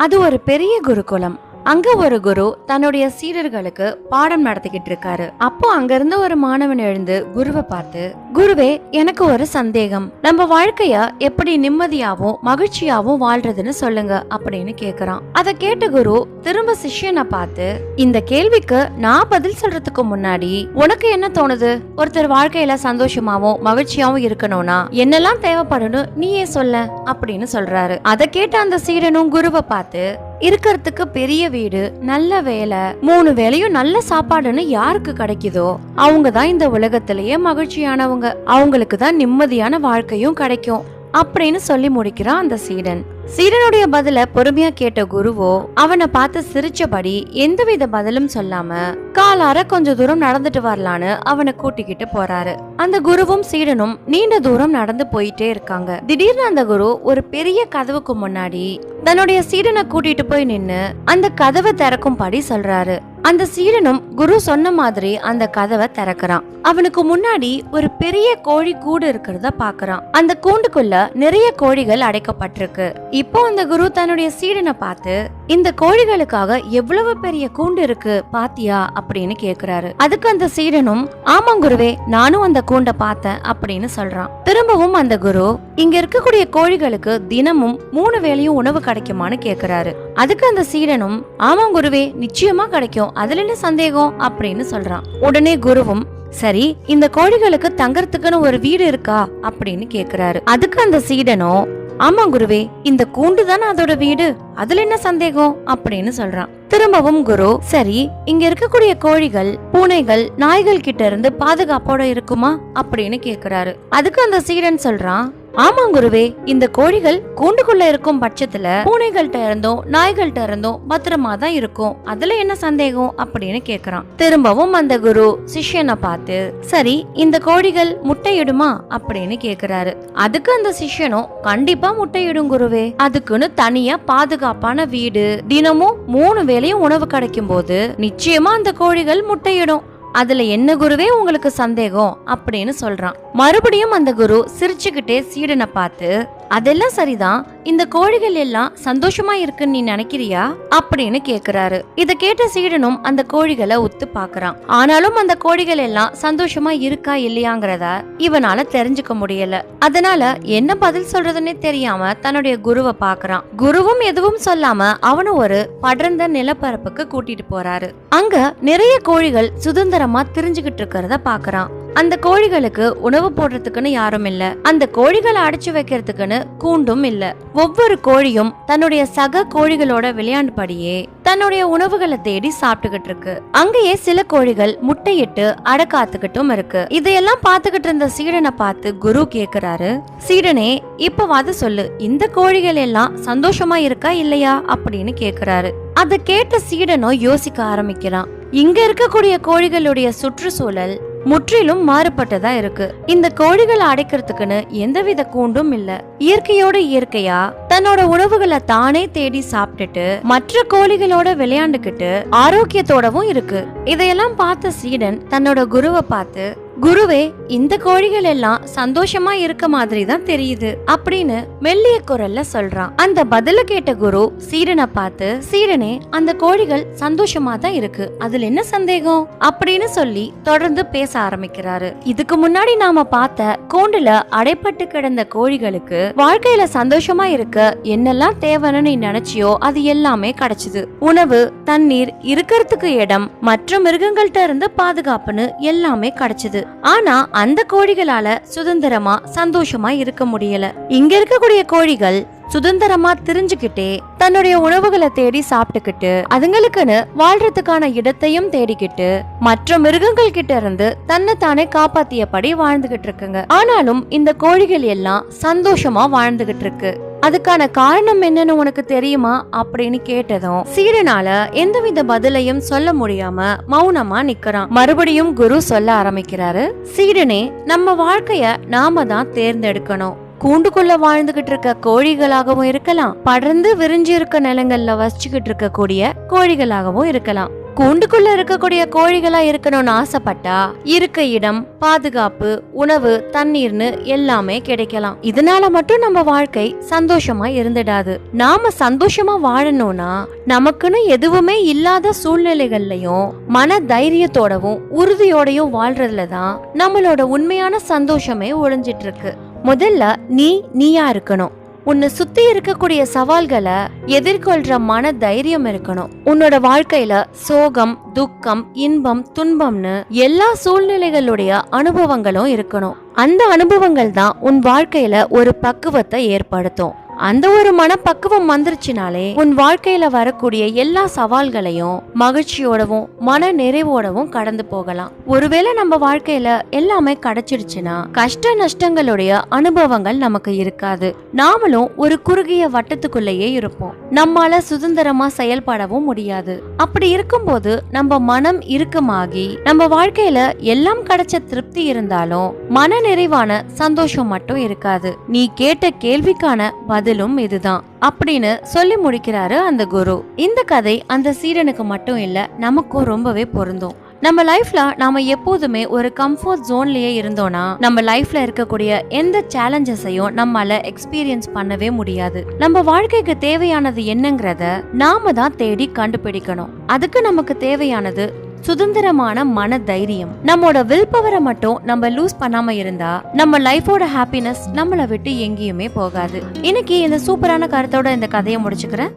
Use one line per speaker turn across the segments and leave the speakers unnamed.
அது ஒரு பெரிய குருகுலம். அங்க ஒரு குரு தன்னுடைய சீடர்களுக்கு பாடம் நடத்திக்கிட்டு இருக்காரு. அப்போ அங்க இருந்த ஒரு மாணவன் எழுந்து குருவை பார்த்து குருவே எனக்கு ஒரு சந்தேகம். நம்ம வாழ்க்கைய எப்படி நிம்மதியாவும் மகிழ்ச்சியாவும் வாழ்றதுன்னு சொல்லுங்க அப்படின்னு கேக்குறான். அத கேட்ட குரு திரும்ப சிஷ்யனை பார்த்து இந்த கேள்விக்கு நான் பதில் சொல்றதுக்கு முன்னாடி உனக்கு என்ன தோணுது? ஒருத்தர் வாழ்க்கையில சந்தோஷமாவும் மகிழ்ச்சியாவும் இருக்கணும்னா என்னெல்லாம் தேவைப்படணும் நீயே சொல்ல அப்படின்னு சொல்றாரு. அத கேட்ட அந்த சீடனும் குருவை பார்த்து இருக்கிறதுக்கு பெரிய வீடு நல்ல வேலை மூணு வேலையும் நல்ல சாப்பாடுன்னு யாருக்கு கிடைக்குதோ அவங்க தான் இந்த உலகத்திலேயே மகிழ்ச்சியானவங்க. அவங்களுக்கு தான் நிம்மதியான வாழ்க்கையும் கிடைக்கும். அப்படின்னு சொல்லி முடிக்கிறான் அந்த சீடன். சீடனுடைய பதில பொறுமையா கேட்ட குருவோ அவனை பார்த்து சிரிச்சபடி எந்தவித பதிலும் சொல்லாம காலார கொஞ்ச தூரம் நடந்துட்டு வரலான்னு அவனை கூட்டிக்கிட்டு போறாரு. அந்த குருவும் சீடனும் நீண்ட தூரம் நடந்து போயிட்டே இருக்காங்க. திடீர்னு அந்த குரு ஒரு பெரிய கதவுக்கு முன்னாடி தன்னுடைய சீடனை கூட்டிட்டு போய் நின்னு அந்த கதவை திறக்கும்படி சொல்றாரு. அந்த சீடனும் குரு சொன்ன மாதிரி அந்த கதவை திறக்கிறான். அவனுக்கு முன்னாடி ஒரு பெரிய கோழி கூடு இருக்கிறத பாக்குறான் அந்த கூண்டுக்குள்ள நிறைய கோழிகள் அடைக்கப்பட்டிருக்கு. இப்போ அந்த குரு தன்னுடைய சீடனை பார்த்து இந்த கோழிகளுக்காக எவ்வளவு பெரிய கூண்டு இருக்கு பாத்தியா அப்படின்னு கேக்குறாரு. அதுக்கு அந்த சீடனும் ஆமாங்குருவே நானும் அந்த கூண்டை பார்த்தேன் அப்படின்னு சொல்றான். திரும்பவும் அந்த குரு இங்க இருக்கக்கூடிய கோழிகளுக்கு தினமும் மூணு வேளையும் உணவு கிடைக்குமான்னு கேக்குறாரு. அதுக்கு அந்த சீடனும் ஆமாங்குருவே குருவே நிச்சயமா கிடைக்கும். அதுல என்ன சந்தேகம்? அப்படின்னு சொல்றான். உடனே குருவும் சரி இந்த கோழிகளுக்கு தங்கறதுக்குன்னு ஒரு வீடு இருக்கா? அப்படின்னு கேக்குறாரு. அதுக்கு அந்த சீடனும் ஆமா குருவே இந்த கூண்டு தானே அதோட வீடு? அதுல என்ன சந்தேகம்? அப்படின்னு சொல்றான். திரும்பவும் குரு சரி இங்க இருக்கக்கூடிய கோழிகள் பூனைகள் நாய்கள் கிட்ட இருந்து பாதுகாப்போட இருக்குமா? அப்படின்னு கேக்குறாரு. அதுக்கு அந்த சீடன் சொல்றான் ஆமா குருவே இந்த கோழிகள் கூண்டுக்குள்ள இருக்கும் பட்சத்துல பூனைகள்கிட்ட இருந்தும் நாய்கள்கிட்ட இருந்தும் பத்திரமா தான் இருக்கும். அதுல என்ன சந்தேகம்? அப்படின்னு கேக்குறான். திரும்பவும் அந்த குரு சிஷ்யனை பார்த்து சரி இந்த கோழிகள் முட்டையிடுமா? அப்படின்னு கேக்குறாரு. அதுக்கு அந்த சிஷ்யனும் கண்டிப்பா முட்டையிடும் குருவே. அதுக்குன்னு தனியா பாதுகாப்பான வீடு தினமும் மூணு வேளையும் உணவு கிடைக்கும் போது நிச்சயமா அந்த கோழிகள் முட்டையிடும். அதுல என்ன குருவே உங்களுக்கு சந்தேகம் அப்படின்னு சொல்றான். மறுபடியும் அந்த குரு சிரிச்சுக்கிட்டே சீடனை பார்த்து அதெல்லாம் சரிதான். இந்த கோழிகள் எல்லாம் சந்தோஷமா இருக்குன்னு நீ நினைக்கிறியா? அப்படின்னு கேக்குறாரு. இத கேட்ட சீடனும் அந்த கோழிகளை ஒத்து பாக்குறான் ஆனாலும் அந்த கோழிகள் எல்லாம் சந்தோஷமா இருக்கா இல்லையாங்கிறத இவனால தெரிஞ்சுக்க முடியல. அதனால என்ன பதில் சொல்றதுன்னே தெரியாம தன்னுடைய குருவை பாக்குறான் குருவும் எதுவும் சொல்லாம அவனை ஒரு படர்ந்த நிலப்பரப்புக்கு கூட்டிட்டு போறாரு. அங்க நிறைய கோழிகள் சுதந்திரமா திரிஞ்சுகிட்டு இருக்கிறத பாக்குறான். அந்த கோழிகளுக்கு உணவு போடுறதுக்குன்னு யாரும் இல்ல. அந்த கோழிகளை அடைச்சு வைக்கிறதுக்குன்னு கூண்டும் இல்ல. ஒவ்வொரு கோழியும் தன்னுடைய சக கோழிகளோட விளையாண்டுபடியே தன்னுடைய உணவுகளை தேடி சாப்பிட்டுக்கிட்டு இருக்கு. அங்கேயே சில கோழிகள் முட்டையிட்டு அடை காத்துக்கிட்டும் இருக்கு. இதையெல்லாம் பார்த்துக்கிட்டு இருந்த சீடனை பார்த்து குரு கேக்குறாரு சீடனே இப்பவாது சொல்லு இந்த கோழிகள் எல்லாம் சந்தோஷமா இருக்கா இல்லையா? அப்படின்னு கேக்குறாரு. அதை கேட்ட சீடனும் யோசிக்க ஆரம்பிக்கிறான். இங்க இருக்கக்கூடிய கோழிகளுடைய சுற்றுச்சூழல் முற்றிலும் மாறுபட்டதா இருக்கு. இந்த கோழிகளை அடைக்கிறதுக்குன்னு எந்தவித கூண்டும் இல்ல. இயற்கையோட இயற்கையா தன்னோட உணவுகளை தானே தேடி சாப்பிட்டுட்டு மற்ற கோழிகளோட விளையாண்டுக்கிட்டு ஆரோக்கியத்தோடவும் இருக்கு. இதையெல்லாம் பார்த்த சீடன் தன்னோட குருவை பார்த்து குருவே இந்த கோழிகள் எல்லாம் சந்தோஷமா இருக்க மாதிரி தான் தெரியுது அப்படின்னு மெல்லிய குரல்ல சொல்றான். அந்த பதில கேட்ட குரு சீரனை பார்த்து சீரனே அந்த கோழிகள் சந்தோஷமா தான் இருக்கு. அதுல என்ன சந்தேகம்? அப்படின்னு சொல்லி தொடர்ந்து பேச ஆரம்பிக்கிறாரு. இதுக்கு முன்னாடி நாம பார்த்த கூண்டுல அடைப்பட்டு கிடந்த கோழிகளுக்கு வாழ்க்கையில சந்தோஷமா இருக்க என்னெல்லாம் தேவைன்னு நீ நினைச்சியோ அது எல்லாமே கிடைச்சது. உணவு தண்ணீர் இருக்கிறதுக்கு இடம் மற்ற மிருகங்கள்ட்ட இருந்து பாதுகாப்புன்னு எல்லாமே கிடைச்சது. ஆனா அந்த கோழிகளால சுதந்திரமா சந்தோஷமா இருக்க முடியல. இங்க இருக்கக்கூடிய கோழிகள் சுதந்திரமா திரிஞ்சுக்கிட்டே தன்னுடைய உணவுகளை தேடி சாப்பிட்டுக்கிட்டு அதுங்களுக்குன்னு வாழ்றதுக்கான இடத்தையும் தேடிக்கிட்டு மற்ற மிருகங்கள் கிட்ட இருந்து தன்னை தானே காப்பாத்தியபடி வாழ்ந்துகிட்டு இருக்குங்க. ஆனாலும் இந்த கோழிகள் எல்லாம் சந்தோஷமா வாழ்ந்துகிட்டு இருக்கு. அதுக்கான காரணம் என்னன்னு உனக்கு தெரியுமா அப்படின்னு கேட்டதும் சீடனால எந்தவித பதிலையும் சொல்ல முடியாம மௌனமா நிக்கிறான். மறுபடியும் குரு சொல்ல ஆரம்பிக்கிறாரு சீடனே நம்ம வாழ்க்கைய நாம தான் தேர்ந்தெடுக்கணும். கூண்டுக்குள்ள வாழ்ந்துகிட்டு இருக்க கோழிகளாகவும் இருக்கலாம். படர்ந்து விரிஞ்சு இருக்க நிலங்கள்ல வசிச்சுக்கிட்டு இருக்கக்கூடிய கோழிகளாகவும் இருக்கலாம். கூண்டுக்குள்ள இருக்கக்கூடிய கோழிகளா இருக்கணும்னு ஆசைப்பட்டா இருக்க இடம் பாதுகாப்பு உணவு தண்ணீர்னு எல்லாமே கிடைக்கலாம். இதனால மட்டும் நம்ம வாழ்க்கை சந்தோஷமா இருந்துடாது. நாம சந்தோஷமா வாழணும்னா நமக்குன்னு எதுவுமே இல்லாத சூழ்நிலைகள்லயும் மன தைரியத்தோடவும் உறுதியோடயும் வாழ்றதுல தான் நம்மளோட உண்மையான சந்தோஷமே ஒழிஞ்சிட்டு இருக்கு. முதல்ல நீ நீயா இருக்கணும். உன்னை சுத்தி இருக்கக்கூடிய சவால்களை எதிர்கொள்ற மன தைரியம் இருக்கணும். உன்னோட வாழ்க்கையில சோகம் துக்கம் இன்பம் துன்பம்னு எல்லா சூழ்நிலைகளுடைய அனுபவங்களும் இருக்கணும். அந்த அனுபவங்கள் தான் உன் வாழ்க்கையில ஒரு பக்குவத்தை ஏற்படுத்தும். அந்த ஒரு மனப்பக்குவம் வந்துருச்சுனாலே உன் வாழ்க்கையில வரக்கூடிய எல்லா சவால்களையும் மகிழ்ச்சியோடவும் மன நிறைவோடவும் கடந்து போகலாம். ஒருவேளை நம்ம வாழ்க்கையில எல்லாமே கிடைச்சிருச்சுன்னா கஷ்ட நஷ்டங்களுடைய அனுபவங்கள் நமக்கு இருக்காது. நாமளும் ஒரு குறுகிய வட்டத்துக்குள்ளேயே இருப்போம். நம்மால சுதந்திரமா செயல்படவும் முடியாது. அப்படி இருக்கும்போது நம்ம மனம் இறுக்கமாகி நம்ம வாழ்க்கையில எல்லாம் கிடைச்ச திருப்தி இருந்தாலும் மன நிறைவான சந்தோஷம் மட்டும் இருக்காது. நீ கேட்ட கேள்விக்கான பதிலும் இதுதான். அப்படின்னு சொல்லி முடிக்கிறாரு அந்த குரு. இந்த கதை அந்த சீடனுக்கு மட்டும் இல்ல நமக்கும் ரொம்பவே பொருந்தும். நம்ம லைஃப்ல நாம எப்போதுமே ஒரு கம்ஃபர்ட் ஜோன்லயே இருந்தோம்னா நம்ம லைஃப்ல இருக்கக்கூடிய எந்த சேலஞ்சஸையும் நம்மால எக்ஸ்பீரியன்ஸ் பண்ணவே முடியாது. நம்ம வாழ்க்கைக்கு தேவையானது என்னங்கிறத நாம தான் தேடி கண்டுபிடிக்கணும். அதுக்கு நமக்கு தேவையானது சுதந்திரமான மன தைரியம் நம்மளோட வில் பவரை மட்டும் நம்ம லூஸ் பண்ணாம இருந்தா நம்ம லைஃபோட ஹாப்பினஸ் நம்மளை விட்டு எங்கேயுமே போகாது. இன்னைக்கு இந்த சூப்பரான கருத்தோட இந்த கதையை முடிச்சுக்கிறேன்.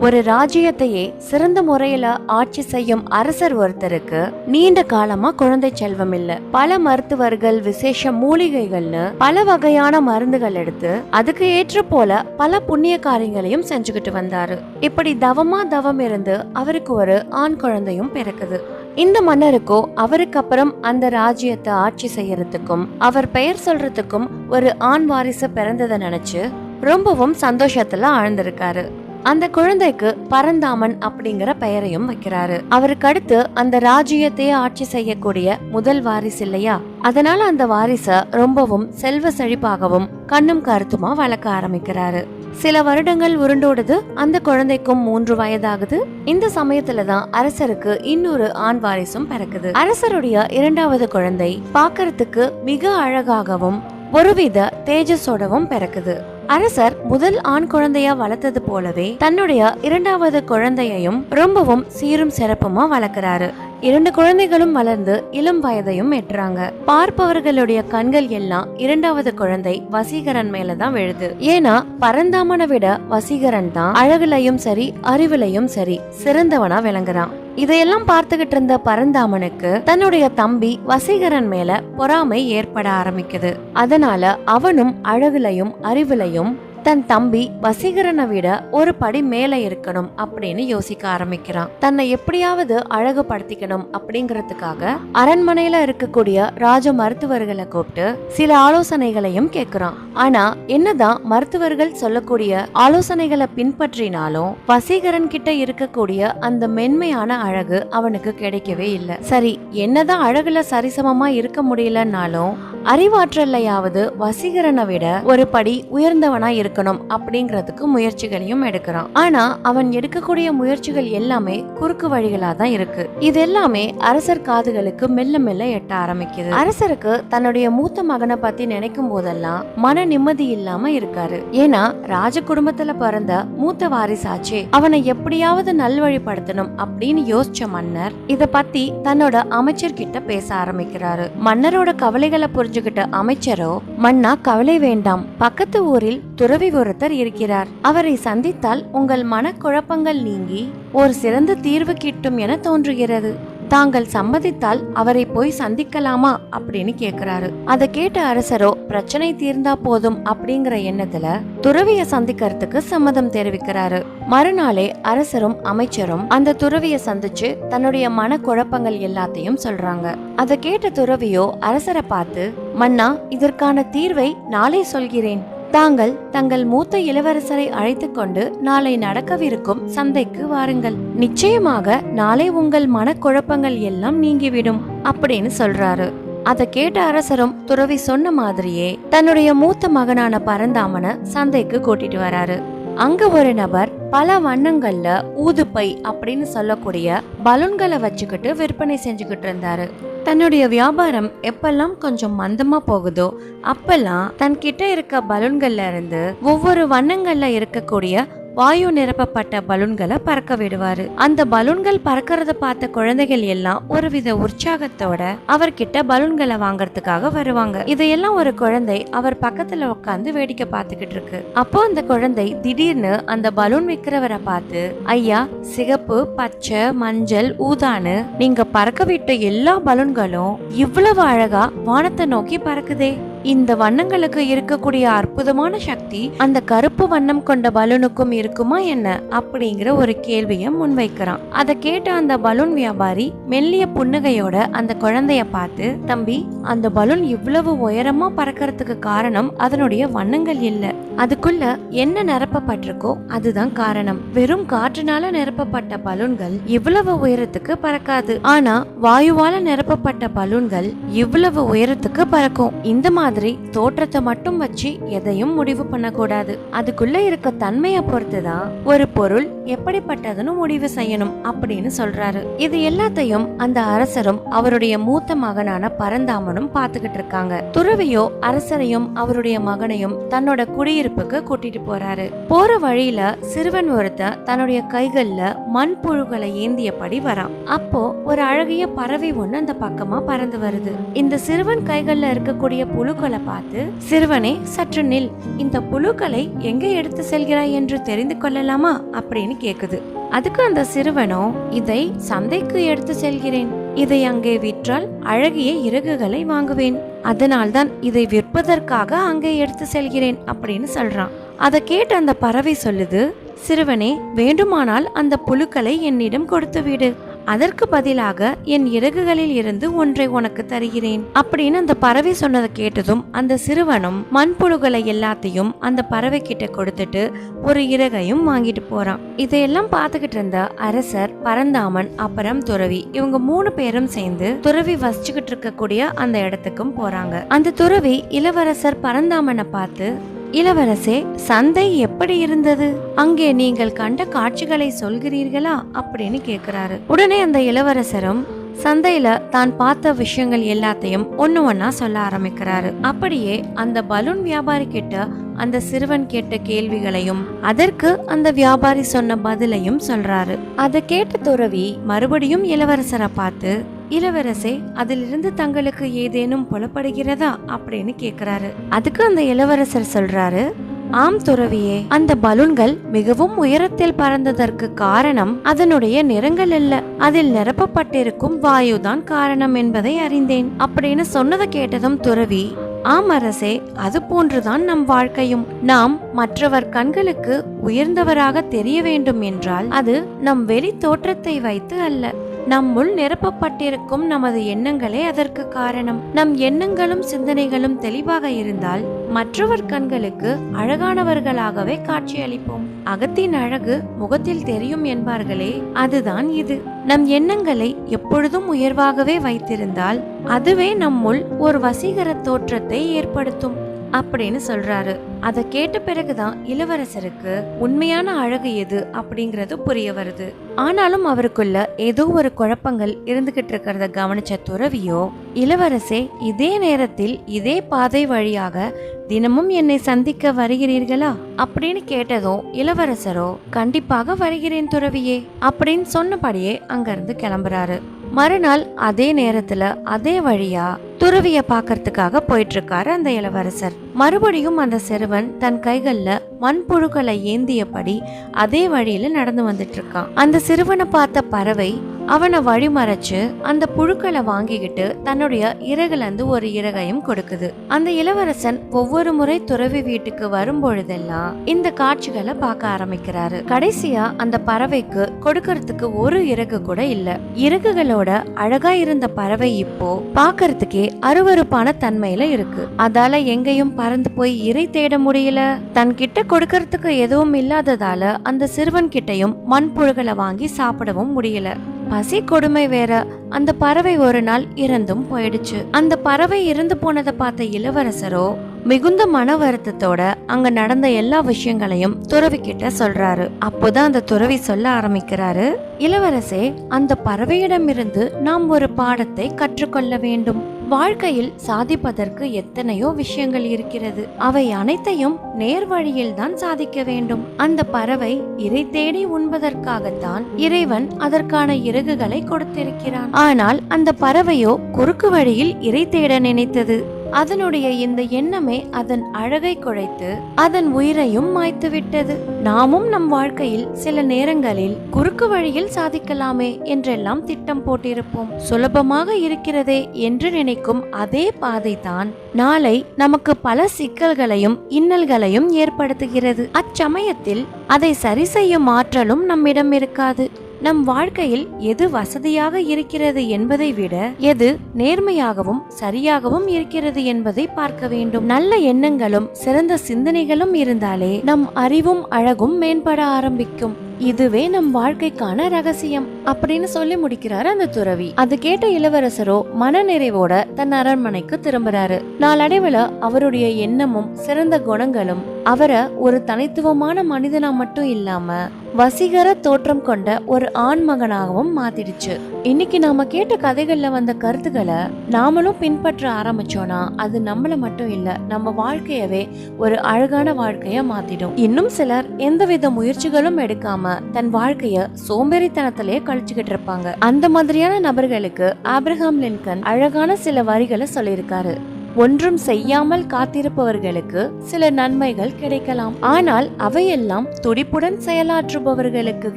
ஒரு ராஜ்யத்தையே சிறந்த முறையில ஆட்சி செய்யும் அரசர் ஒருத்தருக்கு நீண்ட காலமா குழந்தை செல்வம் இல்ல. பல மருத்துவர்கள் விசேஷ மூலிகைகள்னு பல வகையான மருந்துகள் எடுத்து அதுக்கு ஏற்ற போல பல புண்ணிய காரியங்களையும் செஞ்சுக்கிட்டு வந்தாரு. இப்படி தவமா தவம் இருந்து அவருக்கு ஒரு ஆண் குழந்தையும் பிறக்குது. இந்த மன்னருக்கோ அவருக்கு அப்புறம் அந்த ராஜ்யத்தை ஆட்சி செய்யறதுக்கும் அவர் பெயர் சொல்றதுக்கும் ஒரு ஆண் வாரிசு பிறந்ததை நினைச்சு ரொம்பவும் சந்தோஷத்துல ஆழ்ந்திருக்காரு. அந்த குழந்தைக்கு பரந்தாமன் அப்படிங்கிற பெயரையும் வைக்கிறாரு. அவருக்கு அடுத்து அந்த ராஜ்யத்தையே ஆட்சி செய்யக்கூடிய முதல் வாரிசு இல்லையா? அதனால அந்த வாரிச ரொம்பவும் செல்வ செழிப்பாகவும் கண்ணும் கருத்துமா வளர்க்க ஆரம்பிக்கிறாரு. சில வருடங்கள் உருண்டோடுது அந்த குழந்தைக்கும் மூன்று வயதாகுது. இந்த சமயத்துலதான் அரசருக்கு இன்னொரு ஆண் வாரிசும் பிறக்குது. அரசருடைய இரண்டாவது குழந்தை பார்க்கறதுக்கு மிக அழகாகவும் ஒருவித தேஜஸோடவும் பிறக்குது. அரசர் முதல் ஆண் குழந்தையா வளர்த்தது போலவே தன்னுடைய இரண்டாவது குழந்தையையும் ரொம்பவும் சீரும் சிறப்புமா வளர்க்கிறாரு. இரண்டு குழந்தைகளும் வளர்ந்து இளம் வயதையும் எட்டுறாங்க பார்ப்பவர்களுடைய கண்கள் எல்லாம் இரண்டாவது குழந்தை வசீகரன் மேலதான் விழுது. ஏன்னா பரந்தாமனை விட வசீகரன் தான் அழகுலையும் சரி அறிவுலையும் சரி சிறந்தவனா விளங்குறான். இதையெல்லாம் பார்த்துக்கிட்டு இருந்த பரந்தாமனுக்கு தன்னுடைய தம்பி வசீகரன் மேல பொறாமை ஏற்பட ஆரம்பிக்குது. அதனால அவனும் அழகுலையும் அறிவுலையும் தன் தம்பி வசீகரனை விட ஒரு படி மேல இருக்கணும் அப்படின்னு யோசிக்க ஆரம்பிக்கிறான். தன்னை எப்படியாவது அழகுபடுத்திக்கணும் அப்படிங்கறதுக்காக அரண்மனையில இருக்கக்கூடிய ராஜ மருத்துவர்களை கூப்பிட்டு சில ஆலோசனைகளையும் கேக்குறான். ஆனா என்னதான் மருத்துவர்கள் சொல்லக்கூடிய ஆலோசனைகளை பின்பற்றினாலும் வசீகரன் கிட்ட இருக்கக்கூடிய அந்த மென்மையான அழகு அவனுக்கு கிடைக்கவே இல்லை. சரி என்னதான் அழகுல சரிசமமா இருக்க முடியலன்னாலும் அறிவாற்றல்லையாவது வசீகரனை விட ஒரு படி உயர்ந்தவனா இருக்கணும் அப்படிங்கறதுக்கு முயற்சிகளையும் எடுக்கிறான். ஆனா அவன் எடுக்கக்கூடிய முயற்சிகள் எல்லாமே குறுக்கு வழிகளா தான் இருக்கு. இது எல்லாமே அரசர் காதுகளுக்கு மெல்ல மெல்ல எட்ட ஆரம்பிக்குது. அரசருக்கு தன்னுடைய மூத்த மகனை பத்தி நினைக்கும் போதெல்லாம் மன நிம்மதி இல்லாம இருக்காரு. ஏன்னா ராஜ குடும்பத்துல பிறந்த மூத்த வாரிசாச்சே அவனை எப்படியாவது நல்வழிப்படுத்தணும் அப்படின்னு யோசிச்ச மன்னர் இத பத்தி தன்னோட அமைச்சர் கிட்ட பேச ஆரம்பிக்கிறாரு. மன்னரோட கவலைகளை புரிஞ்சுகிட்ட அமைச்சரோ மன்னா கவலை வேண்டாம். பக்கத்து ஊரில் துறவி ஒருத்தர் இருக்கிறார். அவரை சந்தித்தால் உங்கள் மனக்குழப்பங்கள் நீங்கி ஒரு சிறந்த தீர்வு கிட்டும் என தோன்றுகிறது. தாங்கள் சம்மதித்தால் அவரை போய் சந்திக்கலாமா அப்படின்னு கேக்குறாரு. அதை கேட்ட அரசரோ பிரச்சனை தீர்ந்தா போதும் அப்படிங்கிற எண்ணத்துல துறவிய சந்திக்கிறதுக்கு சம்மதம் தெரிவிக்கிறாரு. மறுநாளே அரசரும் அமைச்சரும் அந்த துறவிய சந்திச்சு தன்னுடைய மன குழப்பங்கள் எல்லாத்தையும் சொல்றாங்க. அதை கேட்ட துறவியோ அரசரை பார்த்து மன்னா இதற்கான தீர்வை நாளை சொல்கிறேன். தாங்கள் தங்கள் மூத்த இளவரசரை அழைத்துக் கொண்டு நாளை நடக்கவிருக்கும் சந்தைக்கு வாருங்கள். நிச்சயமாக நாளை உங்கள் மனக்குழப்பங்கள் எல்லாம் நீங்கிவிடும் அப்படின்னு சொல்றாரு. அதை கேட்ட அரசரும் துறவி சொன்ன மாதிரியே தன்னுடைய மூத்த மகனான பரந்தாமனை சந்தைக்கு கூட்டிட்டு வராரு. அங்க ஒரு நபர் பல வண்ணங்கள்ல ஊதுப்பை அப்படின்னு சொல்லக்கூடிய பலூன்களை வச்சுக்கிட்டு விற்பனை செஞ்சுக்கிட்டு இருந்தாரு. தன்னுடைய வியாபாரம் எப்பெல்லாம் கொஞ்சம் மந்தமா போகுதோ அப்பெல்லாம் தன்கிட்ட இருக்க பலூன்கள்ல இருந்து ஒவ்வொரு வண்ணங்கள்ல இருக்கக்கூடிய வாயு நிரப்பப்பட்ட பலூன்களை பறக்க விடுவாரு. அந்த பலூன்கள் பறக்கறத பார்த்த குழந்தைகள் எல்லாம் ஒருவித உற்சாகத்தோட அவர்கிட்ட பலூன்களை வாங்கறதுக்காக வருவாங்க. இதையெல்லாம் ஒரு குழந்தை அவர் பக்கத்துல உட்காந்து வேடிக்கை பார்த்துக்கிட்டு இருக்கு. அப்போ அந்த குழந்தை திடீர்னு அந்த பலூன் விற்கிறவரை பார்த்து ஐயா சிகப்பு பச்சை மஞ்சள் ஊதான்னு நீங்க பறக்க விட்ட எல்லா பலூன்களும் இவ்வளவு அழகா வானத்தை நோக்கி பறக்குதே. இந்த வண்ணங்களுக்கு இருக்கக்கூடிய அற்புதமான சக்தி அந்த கருப்பு வண்ணம் கொண்ட பலூனுக்கும் இருக்குமா என்ன? அப்படிங்கிற ஒரு கேள்வியை முன்வைக்கிறான். அதை கேட்ட அந்த பலூன் வியாபாரி மெல்லிய புன்னகையோட அந்த குழந்தைய பார்த்து தம்பி அந்த பலூன் இவ்வளவு உயரமா பறக்கிறதுக்கு காரணம் அதனுடைய வண்ணங்கள் இல்ல. அதுக்குள்ள என்ன நிரப்பப்பட்டிருக்கோ அதுதான் காரணம். வெறும் காற்றுனால நிரப்பப்பட்ட பலூன்கள் இவ்வளவு உயரத்துக்கு பறக்காது. ஆனா வாயுவால நிரப்பப்பட்ட பலூன்கள் இவ்வளவு உயரத்துக்கு பறக்கும். இந்த மாதிரி தோற்றத்தை மட்டும் வச்சு எதையும் முடிவு பண்ணக்கூடாது. அதுக்குள்ள இருக்க தன்மையை பொறுத்துதான் ஒரு பொருள் எப்படிப்பட்டதுன்னு முடிவு செய்யணும் அப்படின்னு சொல்றாரு. இது எல்லாத்தையும் அந்த அரசரும் அவருடைய மூத்த மகனான பரந்தாமனும் பாத்துக்கிட்டு இருக்காங்க. துறவியோ அரசரையும் அவருடைய மகனையும் தன்னோட குடியிருப்புக்கு கூட்டிட்டு போறாரு. போற வழியில சிறுவன் ஒருத்த தன்னுடைய கைகள்ல மண் புழுகளை ஏந்தியபடி வரான். அப்போ ஒரு அழகிய பறவை ஒண்ணு அந்த பக்கமா பறந்து வருது. இந்த சிறுவன் கைகள்ல இருக்கக்கூடிய புழுக்களை பார்த்து சிறுவனே சற்று நில். இந்த புழுக்களை எங்க எடுத்து செல்கிறாய் என்று தெரிந்து கொள்ளலாமா? அப்படின்னு கேக்குது. அதுக்கு அந்த சிறுவனோ இதை சந்தைக்கு எடுத்து செல்கிறேன். இதை அங்கே விற்றால் அழகிய இறகுகளை வாங்குவேன். அதனால்தான் இதை விற்பதற்காக அங்கே எடுத்து செல்கிறேன் அப்படின்னு சொல்றான். அதை கேட்டு அந்த பறவை சொல்லுது சிறுவனே வேண்டுமானால் அந்த புழுக்களை என்னிடம் கொடுத்து விடு. அதற்கு பதிலாக என் இறகுகளில் இருந்து ஒன்றை உனக்கு தருகிறேன். அப்படின்னு அந்த பறவை சொன்னதை கேட்டதும் அந்த சிறுவனும் மண்புழுகளை எல்லாத்தையும் அந்த பறவை கிட்ட கொடுத்துட்டு ஒரு இறகையும் வாங்கிட்டு போறான். இதையெல்லாம் பார்த்துக்கிட்டு இருந்த அரசர் பரந்தாமன் அப்புறம் துறவி இவங்க மூணு பேரும் சேர்ந்து துறவி வசிச்சுக்கிட்டு இருக்கக்கூடிய அந்த இடத்துக்கும் போறாங்க. அந்த துறவி இளவரசர் பரந்தாமனை பார்த்து இளவரசே சந்தை எப்படி இருந்தது? அங்கே நீங்கள் கண்ட காட்சிகளை சொல்கிறீர்களா? அப்படின்னு கேக்குறாரு. உடனே அந்த இளவரசரும் சந்தையில தான் பார்த்த விஷயங்கள் எல்லாத்தையும் ஒன்னு ஒன்னா சொல்ல ஆரம்பிக்கிறாரு. அப்படியே அந்த பலூன் வியாபாரி கிட்ட அந்த சிறுவன் கேட்ட கேள்விகளையும் அதற்கு அந்த வியாபாரி சொன்ன பதிலையும் சொல்றாரு. அதை கேட்ட துறவி மறுபடியும் இளவரசரை பார்த்து இளவரசே அதிலிருந்து தங்களுக்கு ஏதேனும் புலப்படுகிறதா? அப்படின்னு கேக்குறாரு. அதுக்கு அந்த இளவரசர் சொல்றாரு ஆம் துறவியே அந்த பலூன்கள் மிகவும் உயரத்தில் பறந்ததற்கு காரணம் அதனுடைய நிறங்கள் அல்ல. அதில் நிரப்பப்பட்டிருக்கும் வாயுதான் காரணம் என்பதை அறிந்தேன். அப்படின்னு சொன்னதை கேட்டதும் துறவி ஆம் அரசே அது போன்றுதான் நம் வாழ்க்கையும். நாம் மற்றவர் கண்களுக்கு உயர்ந்தவராக தெரிய வேண்டும் என்றால் அது நம் வெளி தோற்றத்தை வைத்து அல்ல. நம்முள் நிரப்பப்பட்டிருக்கும் நமது எண்ணங்களே அதற்கு காரணம். நம் எண்ணங்களும் சிந்தனைகளும் தெளிவாக இருந்தால் மற்றவர் கண்களுக்கு அழகானவர்களாகவே காட்சியளிப்போம். அகத்தின் அழகு முகத்தில் தெரியும் என்பார்களே அதுதான் இது. நம் எண்ணங்களை எப்பொழுதும் உயர்வாகவே வைத்திருந்தால் அதுவே நம்முள் ஒரு வசீகர தோற்றத்தை ஏற்படுத்தும். அப்படின்னு சொல்றாரு. அதை கேட்ட பிறகுதான் இளவரசருக்கு உண்மையான அழகு எது அப்படிங்கறது புரிய வருது. ஆனாலும் அவருக்குள்ள ஏதோ ஒரு குழப்பங்கள் இருந்துகிட்டு இருக்கிறத கவனிச்ச துறவியோ இளவரசே இதே நேரத்தில் இதே பாதை வழியாக தினமும் என்னை சந்திக்க வருகிறீர்களா? அப்படின்னு கேட்டதும் இளவரசரோ கண்டிப்பாக வருகிறேன் துறவியே அப்படின்னு சொன்னபடியே அங்கிருந்து கிளம்புறாரு. மறுநாள் அதே நேரத்துல அதே வழியா துறவிய பாக்கறதுக்காக போயிட்டு இருக்காரு அந்த இளவரசர். மறுபடியும் அந்த சிறுவன் தன் கைகள்ல மண்புழுக்களை ஏந்தியபடி அதே வழியில நடந்து வந்துட்டு இருக்கான் அந்த சிறுவனை பார்த்த பறவை அவனை வழிமறைச்சு அந்த புழுக்களை வாங்கிக்கிட்டு தன்னுடைய இறகுலேருந்து ஒரு இறகையும் கொடுக்குது. அந்த இளவரசன் ஒவ்வொரு முறை துறவி வீட்டுக்கு வரும் பொழுதெல்லாம் இந்த காட்சிகளை பார்க்க ஆரம்பிக்கிறாரு. கடைசியா அந்த பறவைக்கு கொடுக்கறதுக்கு ஒரு இறகு கூட இல்ல. இறகுகளோட அழகா இருந்த பறவை இப்போ பார்க்கறதுக்கே அருவருப்பான தன்மையில இருக்கு. அதால எங்கேயும் பறந்து போய் இறை தேட முடியல. தன்கிட்ட கொடுக்கறதுக்கு எதுவும் இல்லாததால அந்த சிறுவன் கிட்டையும் மண்புழுகளை வாங்கி சாப்பிடவும் முடியல. பசி கொடுமை வேற. அந்த பறவை ஒரு நாள் இறந்தும் போயிடுச்சு. அந்த பறவை இறந்து போனதை பார்த்த இளவரசரோ மிகுந்த மன வருத்தத்தோட அங்க நடந்த எல்லா விஷயங்களையும் துறவி கிட்ட சொல்றாரு. அப்போதான் அந்த துறவி சொல்ல ஆரம்பிக்கிறாரு இளவரசே அந்த பறவையிடமிருந்து நாம் ஒரு பாடத்தை கற்றுக்கொள்ள வேண்டும். வாழ்க்கையில் சாதிப்பதற்கு எத்தனையோ விஷயங்கள் இருக்கிறது. அவை அனைத்தையும் நேர் வழியில் தான் சாதிக்க வேண்டும். அந்த பறவை இறை தேடி உண்பதற்காகத்தான் இறைவன் அதற்கான இறகுகளை கொடுத்திருக்கிறான். ஆனால் அந்த பறவையோ குறுக்கு வழியில் இறை தேட நினைத்தது. அதனுடைய இந்த எண்ணமே அதன் அழகை குறைத்து அதன் உயிரையும் மாய்த்துவிட்டது. நாமும் நம் வாழ்க்கையில் சில நேரங்களில் குறுக்கு வழியில் சாதிக்கலாமே என்றெல்லாம் திட்டம் போட்டிருப்போம். சுலபமாக இருக்கிறதே என்று நினைக்கும் அதே பாதை தான் நாளை நமக்கு பல சிக்கல்களையும் இன்னல்களையும் ஏற்படுத்துகிறது. அச்சமயத்தில் அதை சரி செய்யும் ஆற்றலும் நம்மிடம் இருக்காது. நம் வாழ்க்கையில் எது வசதியாக இருக்கிறது என்பதை விட எது நேர்மையாகவும் சரியாகவும் இருக்கிறது என்பதை பார்க்க வேண்டும். நல்ல எண்ணங்களும் சிறந்த சிந்தனைகளும் இருந்தாலே நம் அறிவும் அழகும் மேம்பட ஆரம்பிக்கும். இதுவே நம் வாழ்க்கைக்கான ரகசியம் அப்படின்னு சொல்லி முடிக்கிறாரு அந்த துறவி. அது கேட்ட இளவரசரோ மனநிறைவோட தன் அரண்மனைக்கு திரும்புறாரு. நாளடைவுல அவருடைய எண்ணமும் சிறந்த குணங்களும் அவரை ஒரு தனித்துவமான மனிதனா மட்டும் இல்லாம வசீகர தோற்றம் கொண்ட ஒரு ஆண் மகனாகவும் மாத்திடுச்சு. இன்னைக்கு நாம கேட்ட கதைகள்ல வந்த கருத்துக்களை நாமளும் பின்பற்ற ஆரம்பிச்சோம்னா அது நம்மள மட்டும் இல்ல நம்ம வாழ்க்கையவே ஒரு அழகான வாழ்க்கைய மாத்திடும். இன்னும் சிலர் எந்தவித முயற்சிகளும் எடுக்காம தன் வாழ்க்கைய சோம்பேறித்தனத்திலேயே கழிச்சுக்கிட்டு இருப்பாங்க. அந்த மாதிரியான நபர்களுக்கு ஆப்ரஹாம் லின்கன் அழகான சில வரிகளை சொல்லியிருக்காரு. ஒன்றும் செய்யாமல் காத்திருப்பவர்களுக்கு சில நன்மைகள் கிடைக்கலாம். ஆனால் அவையெல்லாம் துடிப்புடன் செயலாற்றுபவர்களுக்கு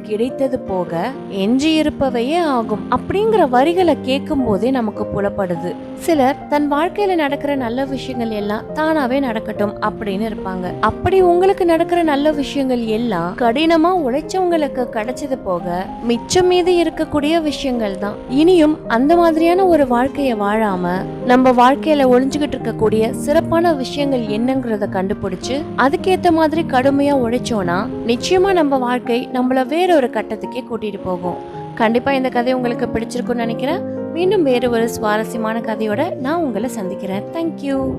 கிடைத்தது போக எஞ்சியிருப்பவையே ஆகும் அப்படிங்கிற வரிகளை கேட்கும் போதே நமக்கு புலப்படுது. சிலர் தன் வாழ்க்கையில நடக்கிற நல்ல விஷயங்கள் எல்லாம் தானாவே நடக்கட்டும் அப்படின்னு இருப்பாங்க. அப்படி உங்களுக்கு நடக்கிற நல்ல விஷயங்கள் எல்லாம் கடினமா உழைச்சவங்களுக்கு கிடைச்சது போக மிச்சம் மீது இருக்கக்கூடிய விஷயங்கள் தான். இனியும் அந்த மாதிரியான ஒரு வாழ்க்கையை வாழாம நம்ம வாழ்க்கையில செஞ்சுக்கிட்டு இருக்கக்கூடிய சிறப்பான விஷயங்கள் என்னங்கிறத கண்டுபிடிச்சு அதுக்கேத்த மாதிரி கடுமையா உழைச்சோம்னா நிச்சயமா நம்ம வாழ்க்கை நம்மள வேற ஒரு கட்டத்துக்கே கூட்டிட்டு போகும். கண்டிப்பா இந்த கதை உங்களுக்கு பிடிச்சிருக்கும்னு நினைக்கிறேன். மீண்டும் வேறு ஒரு சுவாரஸ்யமான கதையோட நான் உங்களை சந்திக்கிறேன். தேங்க்யூ